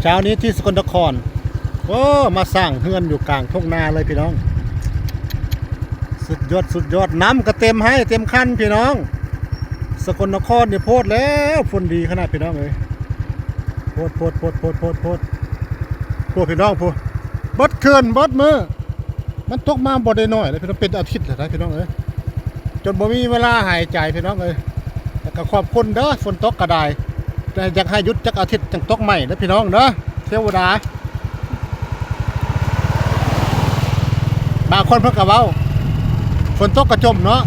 เช้านี้ที่สกลนครโอ้มาสร้างเฮือนอยู่กลางทุ่งนาเลยพี่น้อง สุดยอดสุดยอดน้ำก็เต็มให้เต็มคันพี่น้อง สกลนครเนี่ยโพดแล้วฝนดีขนาดพี่น้องเลยโพดโพดโพดโพดโพดโพดโพดพี่น้องโพดบดเคือนบดมือมันตกมาบ่ได้น้อยเลยพี่น้องเป็นอาทิตย์แล้วนะพี่น้องเอ้ยจนบ่มีเวลาหายใจพี่น้องเอ้ยแล้วก็ขอบคุณเด้อฝนตกกระได อยากให้ยุดจักอาทิตย์จังตกใหม่นะพี่น้องเนาะเทวดาบางคนเพิ่งก็เว้าฝนตกกระจมเนาะ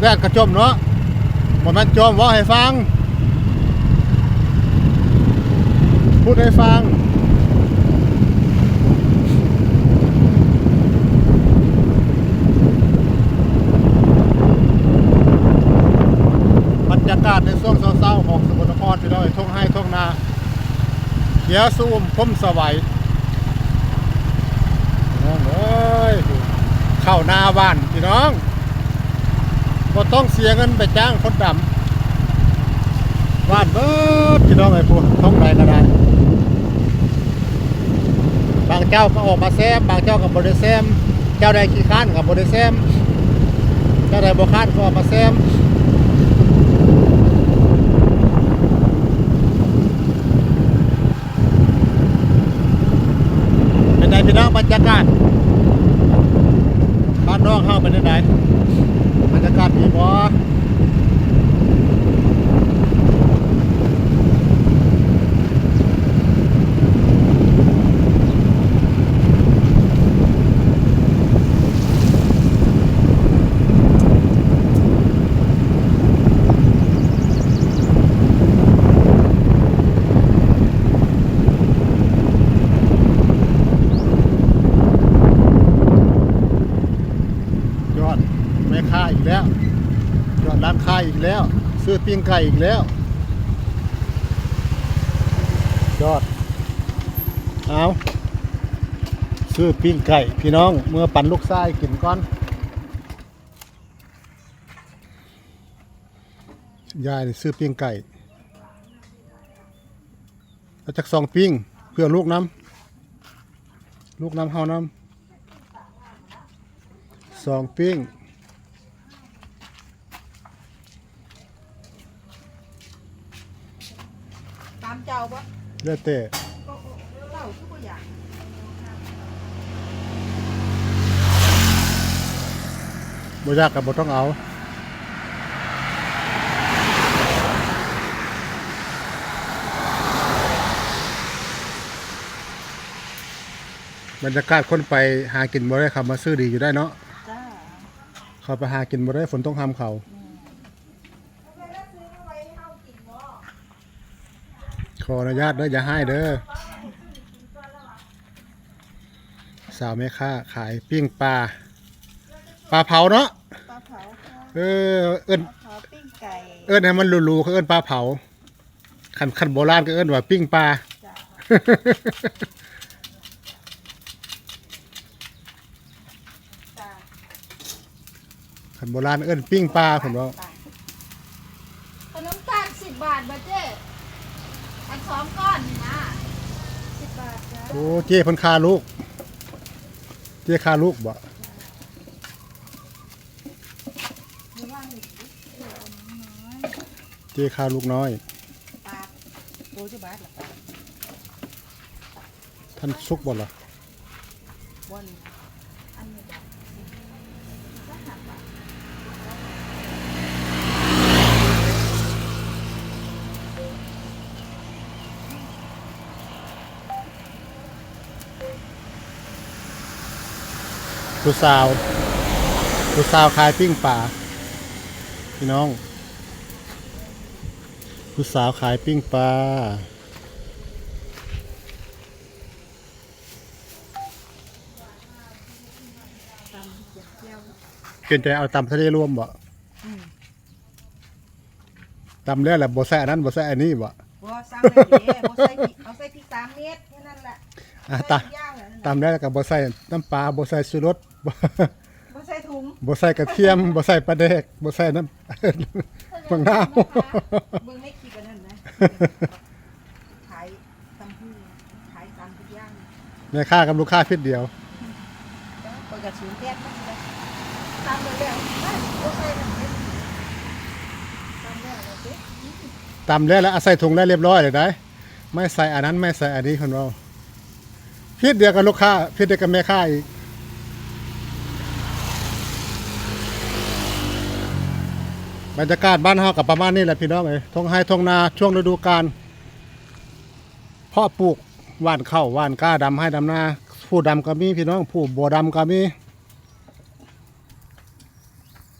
แดดกระจมเนาะหมดมันจมว่าให้ฟัง พูดให้ฟัง บรรยากาศในช่วงเศร้าๆของสกลนคร พี่น้องทุ่งให้ทุ่งนาเขียวสูมพุ่มสวัยน้องเอ้ยเข้าหน้าบ้านพี่น้องก็ต้องเสียเงินไปจ้างคนดำว่านเบิดพี่น้องไอ้พวกท้องใดก็ได้บางเจ้าก็ออกมาแซมบางเจ้ากับบริแซมเจ้าใดขี้ข้านกับบริแซมเจ้าใดบ่ข้านก็ออกมาแซม เป็นไงพี่น้อง บ้านนอกเข้าไปได้ไหนบรรยากาศดีบ่ยอดแม่ ค้าอีกแล้วยอดร้านค้าอีกแล้ว ซื้อปิ้งไก่อีกแล้วยอดเอาซื้อปิ้งไก่พี่น้องเมื่อปั่นลูกไส้กินก่อนยายซื้อปิ้งไก่เอาจากสองปิ้งเพื่อลูกน้ำลูกน้ำเฮาน้ำสองปิ้งามเจ้าปะเลือดเตะเจ้าทุกอย่างบ่ยากกับบ่ต้องเอาบรรยากาศคนไปหากินบ่ได้ครับมาซื้อดีอยู่ได้เนาะจ้าเขาไปหากินบ่ได้ฝนต้องทำเขา ออนุญาตเด้ออย่าให้เด้อสาวแม่ค้าขายปิ้งปลาปลาเผาเนาะปลาเผาค่ะเออเอิ้นปลาเผาปิ้งไก่เอิ้นให้มันรูๆเขาเอิ้นปลาเผาขันขันโบราณก็เอิ้นว่าปิ้งปลาจ้าจ้าขันโบราณเอิ้นปิ้งปลาผมว่า ขนมตาลสิบบาทบาเจ้ อันสองก้อนนี่นะสิบบาทจ้าโอ้เจ้เพันคาลูก เจ้คาลูกบ่มีว่างอีกเจ้คาลูกน้อยปลาโตจะบาทหรอปลาท่านสุกบ่ล่ะบนอันนี้บา ผู้สาวผู้สาวขายปิ้งปลาพี่น้อง ผู้สาวขายปิ้งปลาตำเจียวเจียวเปลี่ยนใจเอาตำทะเลรวมบ่ตำแล้วแหละบ่ใส่อันนั้นบ่ใส่อันนี้บ่บ่สั่งเลยเด้บ่ใส่พริกเอาใส่พริกสามเม็ดแค่นั้นแหละอะใส่ตา ทุกอย่างแหละนั่นแหละตำแล้วก็บ่ใส่น้ำปลาบ่ใส่ชูรสบ่บ่ใส่ถุงบ่ใส่กระเทียมบ่ใส่ปลาแดกบ่ใส่น้ำบางน้าวเบิ่งไม่คิดกันนั่นนะขายตำหูามทุกอย่างแม่ค้ากับลูกค้าพิษเดียวเปิดกระสุนแก๊สมันเลยตามไปแล้วไม่ก็ใส่แบบนี้ตามแล้วเลยสิตำแล้วแล้วเอาใส่ถุงแล้วเรียบร้อยเลยได้ไม่ใส่อันนั้นไม่ใส่อันนี้คนเรา พิษเดียวกับลูกค้าพิษเดียวกับแม่ค้าอีกบรรยากาศบ้านเฮากับประมาณนี้แหละพี่น้องเอ้ยทงไฮทงนาช่วงฤดูกาลพ่อปลูกหว่านข้าวหว่านก้าดำให้ดำนาผู้ดำก็มีพี่น้องผู้บัวดำก็มี